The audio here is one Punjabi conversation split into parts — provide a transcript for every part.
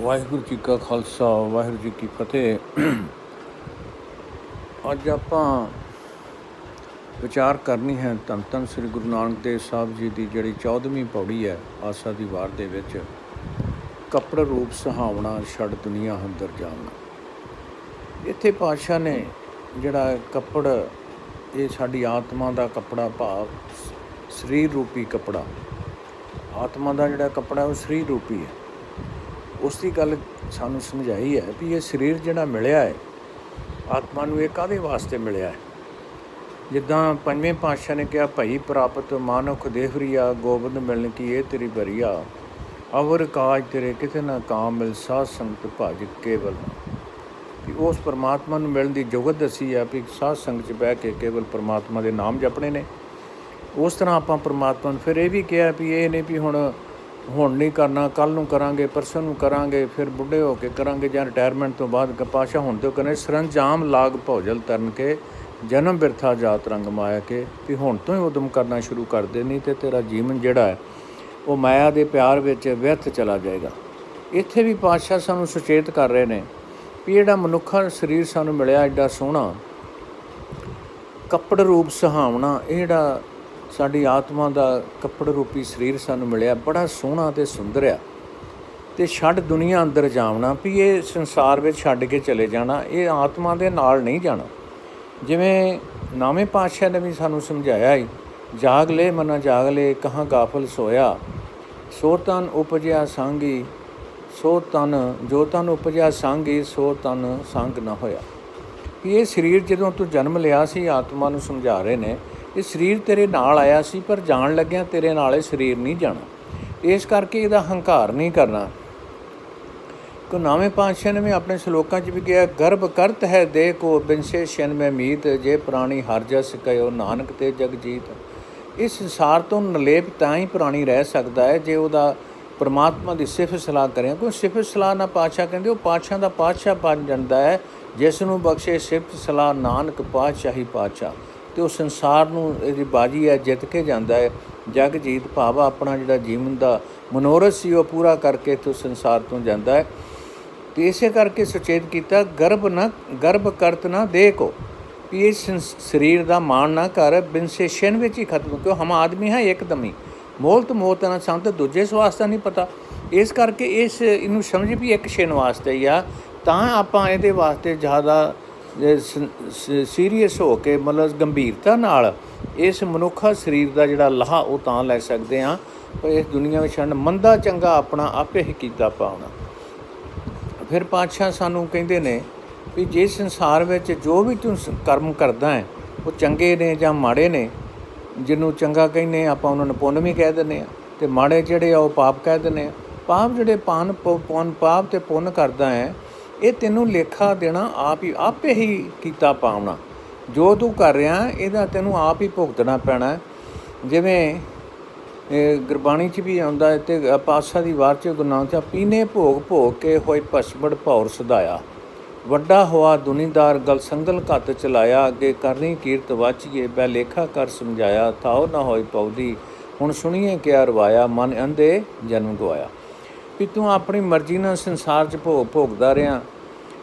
ਵਾਹਿਗੁਰੂ ਜੀ ਕਾ ਖਾਲਸਾ, ਵਾਹਿਗੁਰੂ ਜੀ ਕੀ ਫਤਿਹ। ਅੱਜ ਆਪਾਂ ਵਿਚਾਰ ਕਰਨੀ ਹੈ ਧੰਨ ਧੰਨ ਸ੍ਰੀ ਗੁਰੂ ਨਾਨਕ ਦੇਵ ਸਾਹਿਬ ਜੀ ਦੀ ਜਿਹੜੀ 14ਵੀਂ ਪੌੜੀ ਹੈ, ਆਸਾ ਦੀ ਵਾਰ ਦੇ ਵਿੱਚ। ਕੱਪੜ ਰੂਪ ਸਹਾਵਣਾ ਛੜ ਦੁਨੀਆ ਅੰਦਰ ਜਾਵਣਾ ਇੱਥੇ ਪਾਤਸ਼ਾਹ ਨੇ ਜਿਹੜਾ ਕੱਪੜ, ਇਹ ਸਾਡੀ ਆਤਮਾ ਦਾ ਕੱਪੜਾ ਭਾਵ, ਸਰੀਰ ਰੂਪੀ ਕੱਪੜਾ। ਆਤਮਾ ਦਾ ਜਿਹੜਾ ਕੱਪੜਾ, ਉਹ ਸਰੀਰ ਰੂਪੀ ਹੈ। ਉਸ ਦੀ ਗੱਲ ਸਾਨੂੰ ਸਮਝਾਈ ਹੈ ਵੀ ਇਹ ਸਰੀਰ ਜਿਹੜਾ ਮਿਲਿਆ ਹੈ, ਆਤਮਾ ਨੂੰ ਇਹ ਕਾਦੇ ਵਾਸਤੇ ਮਿਲਿਆ ਹੈ? ਜਿੱਦਾਂ ਪੰਜਵੇਂ ਪਾਤਸ਼ਾਹ ਨੇ ਕਿਹਾ, ਭਈ ਪ੍ਰਾਪਤ ਮਾਨੁਖ ਦੇਹਰੀਆ ਗੋਬਿੰਦ ਮਿਲਣ ਕੀ ਇਹ ਤੇਰੀ ਬਰੀਆ ਅਵਰ ਕਾਜ ਤੇਰੇ ਕਿਤੇ ਨਾ ਕਾਮ ਮਿਲ, ਸਾਧ ਸੰਗਤ ਭਜ ਕੇਵਲ ਵੀ ਉਸ ਪਰਮਾਤਮਾ ਨੂੰ ਮਿਲਣ ਦੀ ਜੁਗਤ ਦੱਸੀ ਆ ਵੀ ਸਾਧ ਸੰਗਤ 'ਚ ਬਹਿ ਕੇ ਕੇਵਲ ਪਰਮਾਤਮਾ ਦੇ ਨਾਮ ਜਪਣੇ ਨੇ। ਉਸ ਤਰ੍ਹਾਂ ਆਪਾਂ ਪਰਮਾਤਮਾ ਨੂੰ ਫਿਰ ਇਹ ਵੀ ਕਿਹਾ ਵੀ ਇਹ ਨੇ ਵੀ ਹੁਣ ਹੁਣ ਨਹੀਂ ਕਰਨਾ ਕੱਲ ਨੂੰ ਕਰਾਂਗੇ, ਪਰਸੋਂ ਨੂੰ ਕਰਾਂਗੇ, ਫਿਰ ਬੁੱਢੇ ਹੋ ਕੇ ਕਰਾਂਗੇ ਜਾਂ ਰਿਟਾਇਰਮੈਂਟ ਤੋਂ ਬਾਅਦ ਕਪਾਸ਼ਾ ਹੁਣ ਤੋਂ ਕਹਿੰਦੇ, ਸਰੰਜਾਮ ਲਾਗ ਭੌਜਲ ਤਰਨ ਕੇ, ਜਨਮ ਬਿਰਥਾ ਜਾਤ ਰੰਗ ਮਾਇਆ ਕੇ, ਵੀ ਹੁਣ ਤੋਂ ਹੀ ਉਦਮ ਕਰਨਾ ਸ਼ੁਰੂ ਕਰ ਦੇ, ਨਹੀਂ ਤੇ ਤੇਰਾ ਜੀਵਨ ਜਿਹੜਾ ਹੈ, ਉਹ ਮਾਇਆ ਦੇ ਪਿਆਰ ਵਿੱਚ ਵਿਅਰਥ ਚਲਾ ਜਾਏਗਾ। ਇੱਥੇ ਵੀ ਪਾਤਸ਼ਾਹ ਸਾਨੂੰ ਸੁਚੇਤ ਕਰ ਰਹੇ ਨੇ ਵੀ ਜਿਹੜਾ ਮਨੁੱਖਾ ਸਰੀਰ ਸਾਨੂੰ ਮਿਲਿਆ, ਐਡਾ ਸੋਹਣਾ, ਕੱਪੜ ਰੂਪ ਸੁਹਾਵਣਾ, ਇਹ ਜਿਹੜਾ ਸਾਡੀ ਆਤਮਾ ਦਾ ਕੱਪੜ ਰੂਪੀ ਸਰੀਰ ਸਾਨੂੰ ਮਿਲਿਆ, ਬੜਾ ਸੋਹਣਾ ਤੇ ਸੁੰਦਰ ਆ। ਤੇ ਛੱਡ ਦੁਨੀਆ ਅੰਦਰ ਜਾਵਣਾ, ਵੀ ਇਹ ਸੰਸਾਰ ਵਿੱਚ ਛੱਡ ਕੇ ਚਲੇ ਜਾਣਾ, ਇਹ ਆਤਮਾ ਦੇ ਨਾਲ ਨਹੀਂ ਜਾਣਾ। ਜਿਵੇਂ ਨਾਵੇਂ ਪਾਤਸ਼ਾਹ ਨੇ ਵੀ ਸਾਨੂੰ ਸਮਝਾਇਆ ਹੀ ਜਾਗ ਲੈ ਮਨਾ, ਜਾਗ ਲੈ, ਕਹਾਂ ਗਾਫਲ ਸੋਇਆ? ਸੋ ਤਨ ਉਪਜਿਆ ਸੰਗੀ, ਸੋ ਤਨ, ਜੋ ਤਨ ਉਪਜਿਆ ਸੰਗੀ, ਸੋ ਤਨ ਸੰਗ ਨਾ ਹੋਇਆ। ਵੀ ਇਹ ਸਰੀਰ ਜਦੋਂ ਤੂੰ ਜਨਮ ਲਿਆ ਸੀ, ਆਤਮਾ ਨੂੰ ਸਮਝਾ ਰਹੇ ਨੇ ਇਹ ਸਰੀਰ ਤੇਰੇ ਨਾਲ ਆਇਆ ਸੀ, ਪਰ ਜਾਣ ਲੱਗਿਆ ਤੇਰੇ ਨਾਲ ਇਹ ਸਰੀਰ ਨਹੀਂ ਜਾਣਾ। ਇਸ ਕਰਕੇ ਇਹਦਾ ਹੰਕਾਰ ਨਹੀਂ ਕਰਨਾ। ਕੋ ਨਾਵੇਂ ਪਾਤਸ਼ਾਹ ਨੇ ਵੀ ਆਪਣੇ ਸ਼ਲੋਕਾਂ 'ਚ ਵੀ ਕਿਹਾ, ਗਰਭ ਕਰਤ ਹੈ ਦੇ ਕੋ ਬਿਨਸੇ ਸ਼ਨ ਮੈਂ ਮੀਤ, ਜੇ ਪ੍ਰਾਣੀ ਹਰ ਜਸ ਕਯੋ ਨਾਨਕ ਤੇ ਜਗ ਜੀਤ। ਇਸ ਸੰਸਾਰ ਤੋਂ ਨਲੇਪ ਤਾਂ ਹੀ ਪ੍ਰਾਣੀ ਰਹਿ ਸਕਦਾ ਹੈ, ਜੇ ਉਹਦਾ ਪਰਮਾਤਮਾ ਦੀ ਸਿਫਤ ਸਲਾਹ ਕਰੇ। ਕੋਈ ਸਿਫਤ ਸਲਾਹ ਨਾ ਪਾਤਸ਼ਾਹ ਕਹਿੰਦੇ, ਉਹ ਪਾਤਸ਼ਾਹ ਦਾ ਪਾਤਸ਼ਾਹ ਬਣ ਜਾਂਦਾ ਹੈ, ਜਿਸ ਨੂੰ ਬਖਸ਼ੇ ਸਿਫਤ ਸਲਾਹ ਨਾਨਕ ਪਾਤਸ਼ਾਹੀ ਪਾਤਸ਼ਾਹ। ਤੇ ਉਹ ਸੰਸਾਰ ਨੂੰ ਇਹਦੀ ਬਾਜੀ ਹੈ, ਜਿੱਤ ਕੇ ਜਾਂਦਾ ਹੈ। ਜਗ ਜੀਤ ਭਾਵ ਆਪਣਾ ਜਿਹੜਾ ਜੀਵਨ ਦਾ ਮਨੋਰਥ ਸੀ, ਉਹ ਪੂਰਾ ਕਰਕੇ ਤੋਂ ਸੰਸਾਰ ਤੋਂ ਜਾਂਦਾ ਹੈ। ਤੇ ਇਸੇ ਕਰਕੇ ਸੁਚੇਤ ਕੀਤਾ, ਗਰਭ ਨਾ, ਗਰਭ ਕਰਤ ਨਾ ਦੇ ਕੋ ਵੀ ਇਸ ਸਰੀਰ ਦਾ ਮਾਣ ਨਾ ਕਰ, ਬਿਨਸੇਸ਼ਨ ਵਿੱਚ ਹੀ ਖਤਮ ਕਿਉਂ? ਹਮ ਆਦਮੀ ਹੈ ਇੱਕਦਮ ਹੀ। ਮੋਲਤ ਮੋਤ ਨਾ ਸੰਤ, ਦੂਜੇ ਸਵਾਸਤਾ ਨਹੀਂ ਪਤਾ। ਇਸ ਕਰਕੇ ਇਸ, ਇਹਨੂੰ ਸਮਝ ਵੀ ਇੱਕ ਛੇਨ ਵਾਸਤੇ ਹੀ ਆ। ਤਾਂ ਆਪਾਂ ਇਹਦੇ ਵਾਸਤੇ ਜ਼ਿਆਦਾ ਸੀਰੀਅਸ ਹੋ ਕੇ ਮਤਲਬ ਗੰਭੀਰਤਾ ਨਾਲ ਇਸ ਮਨੁੱਖਾ ਸਰੀਰ ਦਾ ਜਿਹੜਾ ਲਾਹਾ ਉਹ ਤਾਂ ਲੈ ਸਕਦੇ ਆ ਪਰ ਇਸ ਦੁਨੀਆ ਵਿੱਚ ਛੱਡ ਮੰਦਾ ਚੰਗਾ ਆਪਣਾ ਆਪੇ ਹੀ ਕੀਤਾ ਪਾਉਣਾ। ਫਿਰ ਪਾਤਸ਼ਾਹ ਸਾਨੂੰ ਕਹਿੰਦੇ ਨੇ ਵੀ ਜੇ ਸੰਸਾਰ ਵਿੱਚ ਜੋ ਵੀ ਤੂੰ ਕਰਮ ਕਰਦਾ ਹੈ, ਉਹ ਚੰਗੇ ਨੇ ਜਾਂ ਮਾੜੇ ਨੇ, ਜਿਹਨੂੰ ਚੰਗਾ ਕਹਿੰਦੇ ਆਪਾਂ ਉਹਨਾਂ ਨੂੰ ਪੁੰਨ ਵੀ ਕਹਿ ਦਿੰਦੇ ਆ ਤੇ ਮਾੜੇ ਜਿਹੜੇ ਆ ਉਹ ਪਾਪ ਕਹਿ ਦਿੰਦੇ ਆ ਪਾਪ ਜਿਹੜੇ ਪਾਨ ਪੁੰਨ, ਪਾਪ ਤੇ ਪੁੰਨ ਕਰਦਾ ਹੈ ਇਹ ਤੈਨੂੰ ਲੇਖਾ ਦੇਣਾ ਆਪ ਹੀ, ਆਪੇ ਹੀ ਕੀਤਾ ਪਾਉਣਾ ਜੋ ਤੂੰ ਕਰ ਰਿਹਾ, ਇਹਦਾ ਤੈਨੂੰ ਆਪ ਹੀ ਭੁਗਤਣਾ ਪੈਣਾ। ਜਿਵੇਂ ਗੁਰਬਾਣੀ 'ਚ ਵੀ ਆਉਂਦਾ ਤੇ ਪਾਤਸ਼ਾਹ ਦੀ ਵਾਰ 'ਚ ਗੁਨਾਹ ਤੇ ਪੀਨੇ ਭੋਗ ਭੋਗ ਕੇ ਹੋਏ ਭਸਮੜ ਭੌਰ ਸਦਾਇਆ। ਵੱਡਾ ਹੋਆ ਦੁਨੀਦਾਰ ਗਲ ਸੰਗਲ ਘੱਤ ਚਲਾਇਆ। ਅੱਗੇ ਕਰਨੀ ਕੀਰਤ ਵਾਚੀਏ ਬੈ ਲੇਖਾ ਕਰ ਸਮਝਾਇਆ। ਥਾਉ ਨਾ ਹੋਈ ਪੌਦੀ ਹੁਣ ਸੁਣੀਏ ਕਿਆ ਰਵਾਇਆ। ਮਨ ਅੰਦੇ ਜਨਮ ਗਵਾਇਆ। ਵੀ ਤੂੰ ਆਪਣੀ ਮਰਜ਼ੀ ਨਾਲ ਸੰਸਾਰ 'ਚ ਭੋਗ ਭੋਗਦਾ ਰਿਹਾ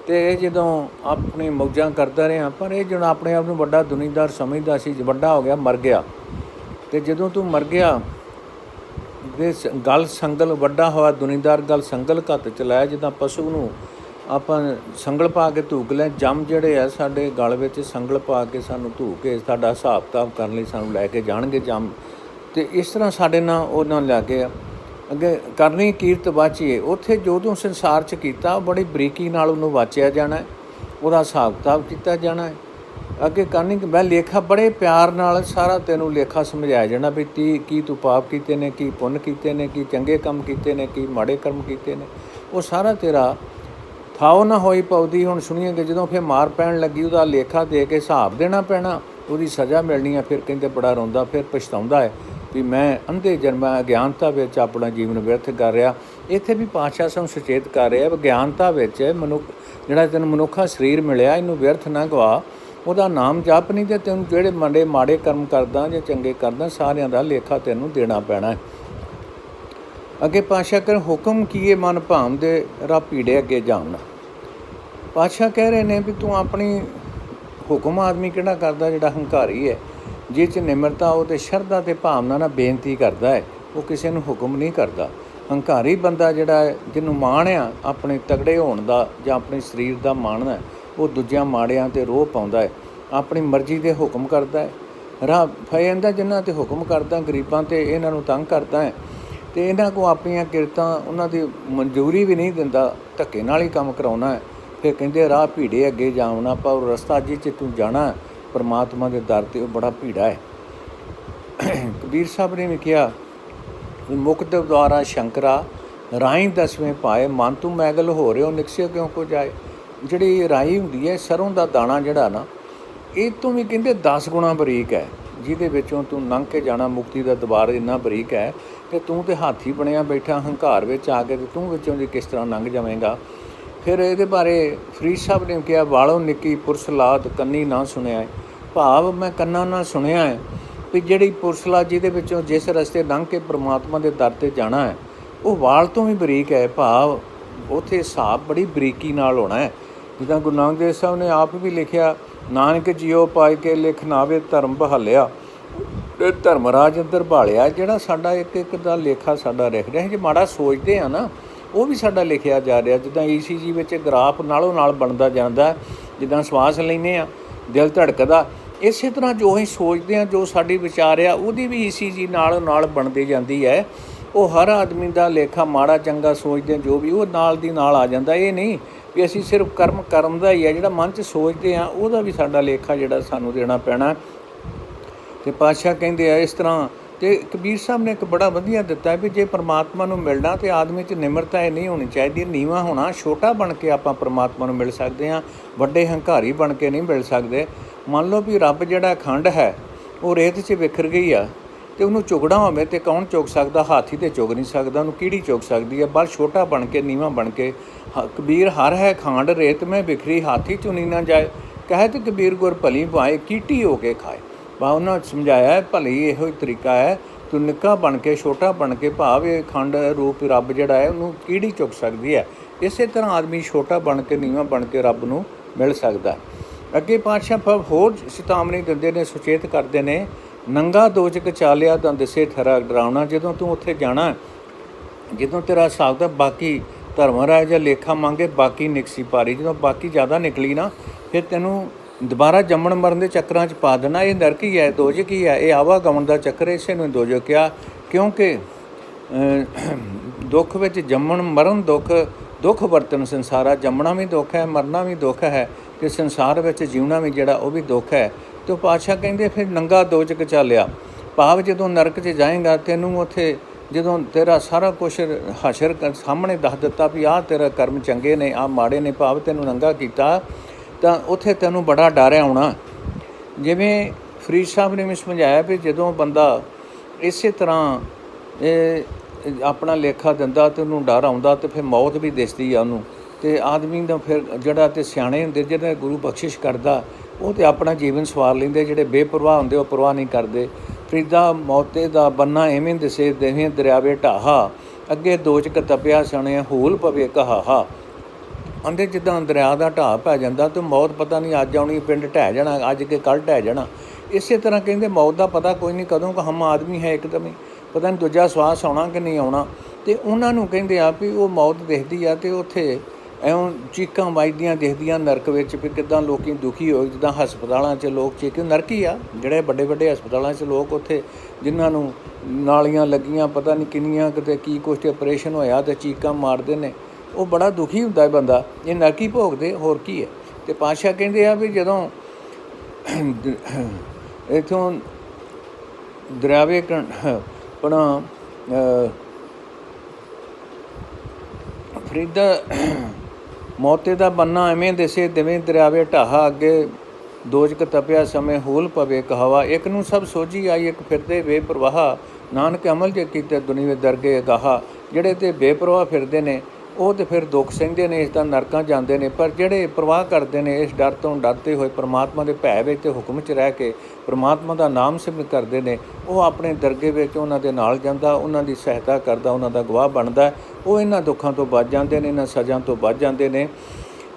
ਤੇ ਇਹ ਜਦੋਂ ਆਪਣੀ ਮੌਜਾਂ ਕਰਦਾ ਰਿਹਾ, ਪਰ ਇਹ ਜਿਹੜਾ ਆਪਣੇ ਆਪ ਨੂੰ ਵੱਡਾ ਦੁਨੀਦਾਰ ਸਮਝਦਾ ਸੀ ਵੱਡਾ ਹੋ ਗਿਆ, ਮਰ ਗਿਆ। ਤੇ ਜਦੋਂ ਤੂੰ ਮਰ ਗਿਆ, ਦੇ ਗਲ ਸੰਗਲ ਵੱਡਾ ਹੋਇਆ, ਦੁਨੀਦਾਰ ਗਲ ਸੰਗਲ ਘੱਟ ਚਲਾਇਆ ਜਿੱਦਾਂ ਪਸ਼ੂ ਨੂੰ ਆਪਾਂ ਸੰਗਲ ਪਾ ਕੇ ਧੂਕ ਲੈ, ਜੰਮ ਜਿਹੜੇ ਆ ਸਾਡੇ ਗਲ ਵਿੱਚ ਸੰਗਲ ਪਾ ਕੇ ਸਾਨੂੰ ਧੂਕ ਕੇ ਸਾਡਾ ਹਿਸਾਬ ਕਿਤਾਬ ਕਰਨ ਲਈ ਸਾਨੂੰ ਲੈ ਕੇ ਜਾਣਗੇ ਜੰਮ। ਤੇ ਇਸ ਤਰ੍ਹਾਂ ਸਾਡੇ ਨਾਲ ਉਹਨਾਂ ਲੈ ਕੇ ਆ। ਅੱਗੇ ਕਰਨੀ ਕੀਰਤ ਵਾਚੀਏ। ਉੱਥੇ ਜਦੋਂ ਸੰਸਾਰ 'ਚ ਕੀਤਾ ਬੜੀ ਬਰੀਕੀ ਨਾਲ ਉਹਨੂੰ ਵਾਚਿਆ ਜਾਣਾ ਉਹਦਾ ਹਿਸਾਬ ਕਿਤਾਬ ਕੀਤਾ ਜਾਣਾ ਅੱਗੇ ਕਰਨੀ ਮੈਂ ਲੇਖਾ ਬੜੇ ਪਿਆਰ ਨਾਲ ਸਾਰਾ ਤੈਨੂੰ ਲੇਖਾ ਸਮਝਾਇਆ ਜਾਣਾ ਵੀ ਤੀ, ਕੀ ਤੂੰ ਪਾਪ ਕੀਤੇ ਨੇ, ਕੀ ਪੁੰਨ ਕੀਤੇ ਨੇ, ਕੀ ਚੰਗੇ ਕੰਮ ਕੀਤੇ ਨੇ, ਕੀ ਮਾੜੇ ਕਰਮ ਕੀਤੇ ਨੇ। ਉਹ ਸਾਰਾ ਤੇਰਾ ਥਾਉ ਨਾ ਹੋਈ ਪਉਦੀ। ਹੁਣ ਸੁਣੀਏ ਕਿ ਜਦੋਂ ਫਿਰ ਮਾਰ ਪੈਣ ਲੱਗੀ, ਉਹਦਾ ਲੇਖਾ ਦੇ ਕੇ ਹਿਸਾਬ ਦੇਣਾ ਪੈਣਾ, ਉਹਦੀ ਸਜ਼ਾ ਮਿਲਣੀ ਆ ਫਿਰ ਕਹਿੰਦੇ ਬੜਾ ਰੋਂਦਾ, ਫਿਰ ਪਛਤਾਉਂਦਾ ਹੈ। ਵੀ ਮੈਂ ਅੰਧੇ ਜਨਮਾਂ ਅਗਿਆਨਤਾ ਵਿੱਚ ਆਪਣਾ ਜੀਵਨ ਵਿਅਰਥ ਕਰ ਰਿਹਾ। ਇੱਥੇ ਵੀ ਪਾਤਸ਼ਾਹ ਸਾਨੂੰ ਸੁਚੇਤ ਕਰ ਰਿਹਾ ਵਿਗਿਆਨਤਾ ਵਿੱਚ ਮਨੁੱਖ, ਜਿਹੜਾ ਤੈਨੂੰ ਮਨੁੱਖਾ ਸਰੀਰ ਮਿਲਿਆ, ਇਹਨੂੰ ਵਿਅਰਥ ਨਾ ਗਵਾ। ਉਹਦਾ ਨਾਮ ਜਪ ਨਹੀਂ ਤੇ ਤੈਨੂੰ ਜਿਹੜੇ ਮਾੜੇ ਮਾੜੇ ਕਰਮ ਕਰਦਾ ਜਾਂ ਚੰਗੇ ਕਰਦਾ, ਸਾਰਿਆਂ ਦਾ ਲੇਖਾ ਤੈਨੂੰ ਦੇਣਾ ਪੈਣਾ ਹੈ। ਅੱਗੇ ਪਾਸ਼ਾ ਕਰ ਹੁਕਮ ਕੀਏ ਮਨ ਭਾਮ ਦੇ ਰਾ ਪੀੜੇ ਅੱਗੇ ਜਾਣ ਪਾਸ਼ਾ ਕਹਿ ਰਹੇ ਨੇ ਵੀ ਤੂੰ ਆਪਣੀ ਹੁਕਮ ਆਦਮੀ ਕਿਹੜਾ ਕਰਦਾ ਜਿਹੜਾ ਹੰਕਾਰੀ ਹੈ? ਜਿਸ ਚ ਨਿਮਰਤਾ, ਉਹ ਤੇ ਸ਼ਰਧਾ ਤੇ ਭਾਵਨਾ ਨਾਲ ਬੇਨਤੀ ਕਰਦਾ ਹੈ, ਉਹ ਕਿਸੇ ਨੂੰ ਹੁਕਮ ਨਹੀਂ ਕਰਦਾ। ਹੰਕਾਰੀ ਬੰਦਾ ਜਿਹੜਾ ਹੈ, ਜਿਹਨੂੰ ਮਾਣ ਆ, ਆਪਣੇ ਤਗੜੇ ਹੋਣ ਦਾ ਜਾਂ ਆਪਣੇ ਸਰੀਰ ਦਾ ਮਾਣ ਹੈ, ਉਹ ਦੂਜਿਆਂ ਮਾੜਿਆਂ ਤੇ ਰੋਹ ਪਾਉਂਦਾ ਹੈ, ਆਪਣੀ ਮਰਜ਼ੀ ਦੇ ਹੁਕਮ ਕਰਦਾ ਹੈ। ਰਾਹ ਫੈ ਜਾਂਦਾ ਜਿਨ੍ਹਾਂ ਤੇ ਹੁਕਮ ਕਰਦਾ, ਗਰੀਬਾਂ ਤੇ ਇਹਨਾਂ ਨੂੰ ਤੰਗ ਕਰਦਾ ਹੈ। ਤੇ ਇਹਨਾਂ ਕੋ ਆਪਣੀਆਂ ਕਿਰਤਾਂ, ਉਹਨਾਂ ਦੀ ਮਨਜ਼ੂਰੀ ਵੀ ਨਹੀਂ ਦਿੰਦਾ, ਧੱਕੇ ਨਾਲ ਹੀ ਕੰਮ ਕਰਾਉਣਾ ਹੈ। ਫਿਰ ਕਹਿੰਦੇ, ਰਾਹ ਭੀੜੇ ਅੱਗੇ ਜਾਵਣਾ ਪਰ ਰਸਤਾ ਜਿਹ 'ਚ ਤੂੰ ਜਾਣਾ ਪਰਮਾਤਮਾ ਦੇ ਦਰ ਤੇ ਉਹ ਬੜਾ ਭੀੜਾ ਹੈ। ਕਬੀਰ ਸਾਹਿਬ ਨੇ ਵੀ ਕਿਹਾ ਵੀ ਮੁਕਤ ਦੁਆਰਾ ਸ਼ੰਕਰਾ ਰਾਈ ਦਸਵੇਂ ਪਾਏ, ਮਨ ਤੂੰ ਮੈਗਲ ਹੋ ਰਿਓ ਨਿਕਸਿਓ ਕਿਉਂ ਕੋ ਜਾਏ? ਜਿਹੜੀ ਰਾਈ ਹੁੰਦੀ ਹੈ, ਸਰੋਂ ਦਾ ਦਾਣਾ ਜਿਹੜਾ ਨਾ, ਇਹ ਤੋਂ ਵੀ ਕਹਿੰਦੇ 10 ਗੁਣਾ ਬਰੀਕ ਹੈ, ਜਿਹਦੇ ਵਿੱਚੋਂ ਤੂੰ ਲੰਘ ਕੇ ਜਾਣਾ, ਮੁਕਤੀ ਦਾ ਦਵਾਰ ਇੰਨਾ ਬਰੀਕ ਹੈ ਕਿ ਤੂੰ ਤੇ ਹਾਥੀ ਬਣਿਆ ਬੈਠਾ, ਹੰਕਾਰ ਵਿੱਚ ਆ ਕੇ ਤੇ ਤੂੰ ਵਿੱਚੋਂ ਦੀ ਕਿਸ ਤਰ੍ਹਾਂ ਲੰਘ ਜਾਵੇਂਗਾ? ਫਿਰ ਇਹਦੇ ਬਾਰੇ ਫਰੀਦ ਸਾਹਿਬ ਨੇ ਕਿਹਾ, ਵਾਲੋਂ ਨਿੱਕੀ ਪੁਰਸਲਾਦ ਕੰਨੀ ਨਾ ਸੁਣਿਆ ਹੈ ਭਾਵ ਮੈਂ ਕੰਨਾਂ ਨਾਲ ਸੁਣਿਆ ਹੈ ਵੀ ਜਿਹੜੀ ਪੁਰਸਲਾ ਜਿਹਦੇ ਵਿੱਚੋਂ ਜਿਸ ਰਸਤੇ ਲੰਘ ਕੇ ਪ੍ਰਮਾਤਮਾ ਦੇ ਦਰ ਤੇ ਜਾਣਾ ਹੈ ਉਹ ਵਾਲ ਤੋਂ ਵੀ ਬਰੀਕ ਹੈ ਭਾਵ ਉਥੇ ਹਿਸਾਬ ਬੜੀ ਬਰੀਕੀ ਨਾਲ ਹੋਣਾ ਹੈ ਜਿੱਦਾਂ ਗੁਰੂ ਨਾਨਕ ਦੇਵ ਸਾਹਿਬ ਨੇ ਆਪ ਵੀ ਲਿਖਿਆ, ਨਾਨਕ ਜਿਉ ਪਾਈ ਕੇ ਲਿਖ ਨਾਵੇ ਧਰਮ ਬਹਾਲਿਆ, ਤੇ ਧਰਮਰਾਜ ਅੰਦਰ ਭਾਲਿਆ। ਜਿਹੜਾ ਸਾਡਾ ਇੱਕ ਇੱਕ ਦਾ ਲੇਖਾ ਸਾਡਾ ਲਿਖ ਰਿਹਾ ਜੇ ਮਾੜਾ ਸੋਚਦੇ ਆ ਨਾ ਉਹ ਵੀ ਸਾਡਾ ਲਿਖਿਆ ਜਾ ਰਿਹਾ, ਜਿੱਦਾਂ ਈਸੀਜੀ ਵਿੱਚ ਗ੍ਰਾਫ ਨਾਲੋਂ ਨਾਲ ਬਣਦਾ ਜਾਂਦਾ, ਜਿੱਦਾਂ ਸਵਾਸ ਲੈਨੇ ਆ ਦਿਲ ਧੜਕਦਾ, ਇਸੇ ਤਰ੍ਹਾਂ ਜੋ ਅਸੀਂ ਸੋਚਦੇ ਆ ਜੋ ਸਾਡੀ ਵਿਚਾਰ ਆ, ਉਹਦੀ ਵੀ ਈਸੀਜੀ ਨਾਲੋਂ ਨਾਲ ਬਣਦੀ ਜਾਂਦੀ ਹੈ। ਉਹ ਹਰ ਆਦਮੀ ਦਾ ਲੇਖਾ ਮਾੜਾ ਚੰਗਾ ਸੋਚਦੇ ਜੋ ਵੀ, ਉਹ ਨਾਲ ਦੀ ਨਾਲ ਆ ਜਾਂਦਾ। ਇਹ ਨਹੀਂ ਵੀ ਅਸੀਂ ਸਿਰਫ ਕਰਮ ਕਰਨ ਦਾ ਹੀ ਹੈ ਜਿਹੜਾ ਮਨ 'ਚ ਸੋਚਦੇ ਆ ਉਹਦਾ ਵੀ ਸਾਡਾ ਲੇਖਾ ਜਿਹੜਾ ਸਾਨੂੰ ਦੇਣਾ ਪੈਣਾ। ਤੇ ਪਾਤਸ਼ਾਹ ਕਹਿੰਦੇ ਆ, ਇਸ ਤਰ੍ਹਾਂ ਤੇ ਕਬੀਰ ਸਾਹਿਬ ਨੇ ਇੱਕ ਬੜਾ ਵਧੀਆ ਦਿੱਤਾ ਵੀ ਜੇ ਪਰਮਾਤਮਾ ਨੂੰ ਮਿਲਣਾ ਤੇ ਆਦਮੀ 'ਚ ਨਿਮਰਤਾ ਇਹ ਨਹੀਂ ਹੋਣੀ ਚਾਹੀਦੀ, ਨੀਵਾ ਹੋਣਾ, ਛੋਟਾ ਬਣ ਕੇ ਆਪਾਂ ਪਰਮਾਤਮਾ ਨੂੰ ਮਿਲ ਸਕਦੇ ਆ ਵੱਡੇ ਹੰਕਾਰੀ ਬਣ ਕੇ ਨਹੀਂ ਮਿਲ ਸਕਦੇ। ਮੰਨ ਲਓ ਵੀ ਰੱਬ ਜਿਹੜਾ ਖੰਡ ਹੈ, ਉਹ ਰੇਤ 'ਚ ਵਿਖਰ ਗਈ ਆ ਤੇ ਉਹਨੂੰ ਚੁਗਣਾ ਹੋਵੇ ਤੇ ਕੌਣ ਚੁਗ ਸਕਦਾ? ਹਾਥੀ ਤੇ ਚੁਗ ਨਹੀਂ ਸਕਦਾ, ਉਹਨੂੰ ਕੀੜੀ ਚੁਗ ਸਕਦੀ ਹੈ ਬਸ ਛੋਟਾ ਬਣ ਕੇ, ਨੀਵਾ ਬਣ ਕੇ, ਹ- ਕਬੀਰ ਹਰ ਹੈ ਖਾਂਡ, ਰੇਤ ਮੈਂ ਵਿਖਰੀ, ਹਾਥੀ ਚੁਣੀ ਨਾ ਜਾਏ। ਕਹੇ ਤੇ ਕਬੀਰ ਗੁਰ ਭਲੀ ਭਾਏ ਕੀਟੀ ਹੋ ਕੇ ਖਾਏ। ਬਾ ਉਹਨਾਂ ਸਮਝਾਇਆ ਭਲੀ ਇਹੋ ਹੀ ਤਰੀਕਾ ਹੈ। ਤੂੰ ਨਿੱਕਾ ਬਣ ਕੇ, ਛੋਟਾ ਬਣ ਕੇ, ਭਾਵ ਇਹ ਖੰਡ ਰੂਪ ਰੱਬ ਜਿਹੜਾ ਹੈ, ਉਹਨੂੰ ਕੀੜੀ ਚੁੱਕ ਸਕਦੀ ਹੈ। ਇਸੇ ਤਰ੍ਹਾਂ ਆਦਮੀ ਛੋਟਾ ਬਣ ਕੇ, ਨੀਵਾਂ ਬਣ ਕੇ ਰੱਬ ਨੂੰ ਮਿਲ ਸਕਦਾ ਹੈ। ਅੱਗੇ ਪਾਤਸ਼ਾਹ ਫਿਰ ਹੋਰ ਚੇਤਾਵਨੀ ਦਿੰਦੇ ਨੇ, ਸੁਚੇਤ ਕਰਦੇ ਨੇ, ਨੰਗਾ ਦੋਜਕ ਚਾਲਿਆ ਤਾਂ ਦਿਸੇ ਥਰਾ ਡਰਾਉਣਾ, ਜਦੋਂ ਤੂੰ ਉੱਥੇ ਜਾਣਾ, ਜਦੋਂ ਤੇਰਾ ਹਿਸਾਬ ਦਾ ਬਾਕੀ ਧਰਮਰਾਜ ਜਾਂ ਲੇਖਾ ਮੰਗੇ, ਬਾਕੀ ਨਿਕਸੀ ਪਾਰੀ, ਜਦੋਂ ਬਾਕੀ ਜ਼ਿਆਦਾ ਨਿਕਲੀ ਨਾ, ਫਿਰ ਤੈਨੂੰ ਦੁਬਾਰਾ ਜੰਮਣ ਮਰਨ ਦੇ ਚੱਕਰਾਂ 'ਚ ਪਾ ਦੇਣਾ, ਇਹ ਨਰਕ ਹੀ ਹੈ ਦੋਜਕ ਹੀ ਹੈ? ਇਹ ਆਵਾਗਮਨ ਦਾ ਚੱਕਰ ਇਸੇ ਨੂੰ ਦੋਜਕ ਕਿਹਾ। ਕਿਉਂਕਿ ਦੁੱਖ ਵਿੱਚ ਜੰਮਣ ਮਰਨ ਦੁੱਖ ਦੁੱਖ ਵਰਤਨ ਸੰਸਾਰਾ, ਜੰਮਣਾ ਵੀ ਦੁੱਖ ਹੈ, ਮਰਨਾ ਵੀ ਦੁੱਖ ਹੈ ਤੇ ਸੰਸਾਰ ਵਿੱਚ ਜਿਉਣਾ ਵੀ ਜਿਹੜਾ ਉਹ ਵੀ ਦੁੱਖ ਹੈ। ਤੇ ਉਹ ਪਾਤਸ਼ਾਹ ਕਹਿੰਦੇ, ਫਿਰ ਨੰਗਾ ਦੋਜਕ ਚਾਲਿਆ ਭਾਵ ਜਦੋਂ ਨਰਕ 'ਚ ਜਾਏਗਾ, ਤੈਨੂੰ ਉੱਥੇ ਜਦੋਂ ਤੇਰਾ ਸਾਰਾ ਕੁਝ ਹਸ਼ਰ ਸਾਹਮਣੇ ਦੱਸ ਦਿੱਤਾ ਵੀ ਆਹ ਤੇਰਾ ਕਰਮ ਚੰਗੇ ਨੇ, ਆਹ ਮਾੜੇ ਨੇ, ਭਾਵ ਤੈਨੂੰ ਨੰਗਾ ਕੀਤਾ ਤਾਂ ਉੱਥੇ ਤੈਨੂੰ ਬੜਾ ਡਰ ਆਉਣਾ ਜਿਵੇਂ ਫਰੀਦ ਸਾਹਿਬ ਨੇ ਵੀ ਸਮਝਾਇਆ ਵੀ ਜਦੋਂ ਬੰਦਾ ਇਸੇ ਤਰ੍ਹਾਂ, ਇਹ ਆਪਣਾ ਲੇਖਾ ਦਿੰਦਾ ਤੇ ਉਹਨੂੰ ਡਰ ਆਉਂਦਾ ਤੇ ਫਿਰ ਮੌਤ ਵੀ ਦਿਸਦੀ ਆ ਉਹਨੂੰ। ਤੇ ਆਦਮੀ ਦਾ ਫਿਰ ਜਿਹੜਾ ਤੇ ਸਿਆਣੇ ਹੁੰਦੇ, ਜਿਹੜੇ ਗੁਰੂ ਬਖਸ਼ਿਸ਼ ਕਰਦਾ, ਉਹ ਤੇ ਆਪਣਾ ਜੀਵਨ ਸਵਾਰ ਲੈਂਦੇ, ਜਿਹੜੇ ਬੇਪਰਵਾਹ ਹੁੰਦੇ, ਉਹ ਪਰਵਾਹ ਨਹੀਂ ਕਰਦੇ। ਫਰੀਦਾ ਮੌਤੇ ਦਾ ਬੰਨਾ ਐਵੇਂ ਦਿਸੇ, ਦੇਵੇਂ ਦਰਿਆਵੇ ਢਾਹਾ, ਅੱਗੇ ਦੋਚਕ ਤਪਿਆ ਸਣੇ ਹੂਲ ਪਵੇ ਕਹਾਹਾ। ਅੰਦੇ ਜਿੱਦਾਂ ਦਰਿਆ ਦਾ ਢਾਹ ਪੈ ਜਾਂਦਾ ਤੇ ਮੌਤ ਪਤਾ ਨਹੀਂ ਅੱਜ ਆਉਣੀ, ਪਿੰਡ ਢਹਿ ਜਾਣਾ, ਅੱਜ ਕੇ ਕੱਲ ਢਹਿ ਜਾਣਾ। ਇਸੇ ਤਰ੍ਹਾਂ ਕਹਿੰਦੇ ਮੌਤ ਦਾ ਪਤਾ ਕੋਈ ਨਹੀਂ ਕਦੋਂ ਕਿ ਹਮ ਆਦਮੀ ਹੈ ਇੱਕਦਮ ਹੀ। ਪਤਾ ਨਹੀਂ ਦੂਜਾ ਸਵਾਸ ਆਉਣਾ ਕਿ ਨਹੀਂ ਆਉਣਾ। ਤੇ ਉਹਨਾਂ ਨੂੰ ਕਹਿੰਦੇ ਆ ਵੀ ਉਹ ਮੌਤ ਦੇਖਦੀ ਆ ਤੇ ਉੱਥੇ ਐਉਂ ਚੀਕਾਂ ਵੱਜਦੀਆਂ ਦੇਖਦੀਆਂ ਨਰਕ ਵਿੱਚ ਵੀ ਕਿਦਾਂ ਲੋਕੀ ਦੁਖੀ ਹੋਏ, ਜਿੱਦਾਂ ਹਸਪਤਾਲਾਂ 'ਚ ਲੋਕ ਚੀਕ ਨਰਕ ਹੀ ਆ। ਜਿਹੜੇ ਵੱਡੇ ਵੱਡੇ ਹਸਪਤਾਲਾਂ 'ਚ ਲੋਕ ਉੱਥੇ ਜਿਨ੍ਹਾਂ ਨੂੰ ਨਾਲੀਆਂ ਲੱਗੀਆਂ, ਪਤਾ ਨਹੀਂ ਕਿੰਨੀਆਂ ਕਿਤੇ ਕੀ ਕੁਛ ਤੇ ਆਪਰੇਸ਼ਨ ਹੋਇਆ ਤੇ ਚੀਕਾਂ ਮਾਰਦੇ ਨੇ। ਉਹ ਬੜਾ ਦੁਖੀ ਹੁੰਦਾ ਹੈ ਬੰਦਾ, ਇਹ ਨਰਕੀ ਭੋਗਦੇ, ਹੋਰ ਕੀ ਹੈ? ਤੇ ਪਾਸ਼ਾ ਕਹਿੰਦੇ ਆ ਵੀ ਜਦੋਂ ਇਥੋਂ ਦਰਿਆਵੇ ਕਣ, ਆਪਣਾ ਫਰੀਦਾ ਮੌਤੇ ਦਾ ਬੰਨਾ ਐਵੇਂ ਦਿਸੇ ਦਿਵੇਂ ਦਰਿਆਵੇ ਢਾਹਾ ਅੱਗੇ ਦੋਜਕ ਤਪਿਆ ਸਮੇਂ ਹੂਲ ਪਵੇ ਕਹਾਵਾ, ਇੱਕ ਨੂੰ ਸਭ ਸੋਝੀ ਆਈ, ਇੱਕ ਫਿਰਦੇ ਬੇਪਰਵਾਹ। ਨਾਨਕ ਅਮਲ ਜੇ ਕੀਤੇ ਦੁਨੀਆ ਦਰਗੇ ਗਾਹਾ ਜਿਹੜੇ ਤੇ ਬੇਪਰਵਾਹ ਫਿਰਦੇ ਨੇ ਉਹ ਤੇ ਫਿਰ ਦੁੱਖ ਸਹਿੰਦੇ ਨੇ, ਇਸ ਦਾ ਨਰਕਾਂ ਜਾਂਦੇ ਨੇ, ਪਰ ਜਿਹੜੇ ਪ੍ਰਵਾਹ ਕਰਦੇ ਨੇ, ਇਸ ਡਰ ਤੋਂ ਡਰਦੇ ਹੋਏ ਪ੍ਰਮਾਤਮਾ ਦੇ ਭੈ ਵਿੱਚ ਤੇ ਹੁਕਮ 'ਚ ਰਹਿ ਕੇ ਪ੍ਰਮਾਤਮਾ ਦਾ ਨਾਮ ਸਿਮਰਨ ਕਰਦੇ ਨੇ, ਉਹ ਆਪਣੇ ਦਰਗੇ ਵਿੱਚ ਉਹਨਾਂ ਦੇ ਨਾਲ ਜਾਂਦਾ, ਉਹਨਾਂ ਦੀ ਸਹਾਇਤਾ ਕਰਦਾ, ਉਹਨਾਂ ਦਾ ਗਵਾਹ ਬਣਦਾ, ਉਹ ਇਹਨਾਂ ਦੁੱਖਾਂ ਤੋਂ ਬਚ ਜਾਂਦੇ ਨੇ, ਇਹਨਾਂ ਸਜ਼ਾਂ ਤੋਂ ਬਚ ਜਾਂਦੇ ਨੇ।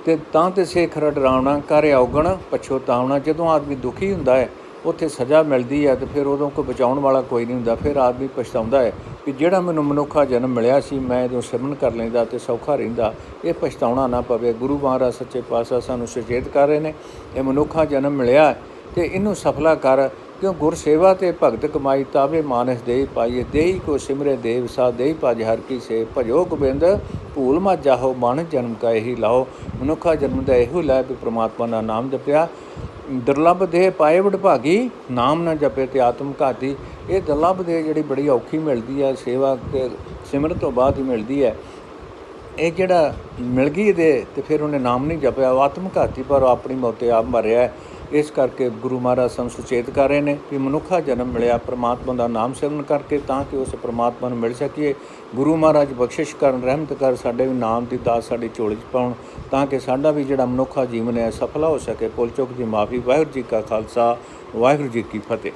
ਤੇ ਤਾਂ ਤੇ ਸੇਖਰ ਡਰਾਉਣਾ ਕਰ ਔਗਣ ਪਛੋਤਾਉਣਾ ਜਦੋਂ ਆਦਮੀ ਦੁਖੀ ਹੁੰਦਾ ਹੈ, ਉੱਥੇ ਸਜ਼ਾ ਮਿਲਦੀ ਹੈ ਤੇ ਫਿਰ ਉਦੋਂ ਕੋਈ ਬਚਾਉਣ ਵਾਲਾ ਕੋਈ ਨਹੀਂ ਹੁੰਦਾ, ਫਿਰ ਆਦਮੀ ਪਛਤਾਉਂਦਾ ਹੈ। ਕਿ ਜਿਹੜਾ ਮੈਨੂੰ ਮਨੁੱਖਾ ਜਨਮ ਮਿਲਿਆ ਸੀ, ਮੈਂ ਇਹਨੂੰ ਸਿਮਰਨ ਕਰ ਲੈਂਦਾ ਤੇ ਸੌਖਾ ਰਹਿੰਦਾ। ਇਹ ਪਛਤਾਉਣਾ ਨਾ ਪਵੇ। ਗੁਰੂ ਮਹਾਰਾਜ ਸੱਚੇ ਪਾਤਸ਼ਾਹ ਸਾਨੂੰ ਸੁਚੇਤ ਕਰ ਰਹੇ ਨੇ। ਇਹ ਮਨੁੱਖਾ ਜਨਮ ਮਿਲਿਆ ਹੈ ਤੇ ਇਹਨੂੰ ਸਫਲਾ ਕਰ। ਕਿਉਂ ਗੁਰ ਸੇਵਾ ਤੇ ਭਗਤ ਕਮਾਈ ਤਾਵੇ ਮਾਨਸ ਦੇਈ ਪਾਈਏ। ਦੇਈ ਕੋ ਸਿਮਰੇ ਦੇਵ ਸਾ, ਦੇਈ ਭਜ ਹਰ ਕੀ ਸੇ। ਭਜੋ ਗੋਬਿੰਦ, ਭੂਲ ਮਾ ਜਾਹੋ, ਮਨ ਜਨਮ ਕਾ ਇਹੀ ਲਾਓ ਮਨੁੱਖਾ ਜਨਮ ਦਾ ਇਹੋ ਲੈ ਵੀ ਪ੍ਰਮਾਤਮਾ ਦਾ ਨਾਮ ਜਪਿਆ। ਦੁਰਲਭ ਦੇ ਪਾਏ ਵਡਭਾਗੀ, ਨਾਮ ਨਾ ਜਪੇ ਤੇ ਆਤਮ ਘਾਤੀ। ਇਹ ਦੁਰਲਭ ਦੇ ਜਿਹੜੀ ਬੜੀ ਔਖੀ ਮਿਲਦੀ ਹੈ, ਸੇਵਾ ਤੇ ਸਿਮਰਨ ਤੋਂ ਬਾਅਦ ਹੀ ਮਿਲਦੀ ਹੈ। ਇਹ ਜਿਹੜਾ ਮਿਲ ਗਈ ਦੇ ਤੇ ਫਿਰ ਉਹਨੇ ਨਾਮ ਨਹੀਂ ਜਪਿਆ, ਉਹ ਆਤਮ ਘਾਤੀ ਪਰ ਉਹ ਆਪਣੀ ਮੌਤੇ ਆਪ ਮਰਿਆ ਇਸ ਕਰਕੇ ਗੁਰੂ ਮਹਾਰਾਜ ਸਾਨੂੰ ਸੁਚੇਤ ਕਰ ਰਹੇ ਨੇ ਕਿ ਮਨੁੱਖਾ ਜਨਮ ਮਿਲਿਆ, ਪ੍ਰਮਾਤਮਾ ਦਾ ਨਾਮ ਸਿਮਰਨ ਕਰਕੇ ਤਾਂ ਕਿ ਉਸ ਪ੍ਰਮਾਤਮਾ ਨੂੰ ਮਿਲ ਸਕੀਏ। ਗੁਰੂ ਮਹਾਰਾਜ ਬਖਸ਼ਿਸ਼ ਕਰਨ, ਰਹਿਮਤ ਕਰ ਸਾਡੇ ਵੀ ਨਾਮ ਦੀ ਦਾਤ ਸਾਡੀ ਝੋਲੀ 'ਚ ਪਾਉਣ, ਤਾਂ ਕਿ ਸਾਡਾ ਵੀ ਜਿਹੜਾ ਮਨੁੱਖਾ ਜੀਵਨ ਹੈ ਸਫਲਾ ਹੋ ਸਕੇ। ਪੁੱਲ ਚੁੱਕ ਦੀ ਮਾਫੀ, ਵਾਹਿਗੁਰੂ ਜੀ ਕਾ ਖਾਲਸਾ, ਵਾਹਿਗੁਰੂ ਜੀ ਕੀ ਫਤਿਹ।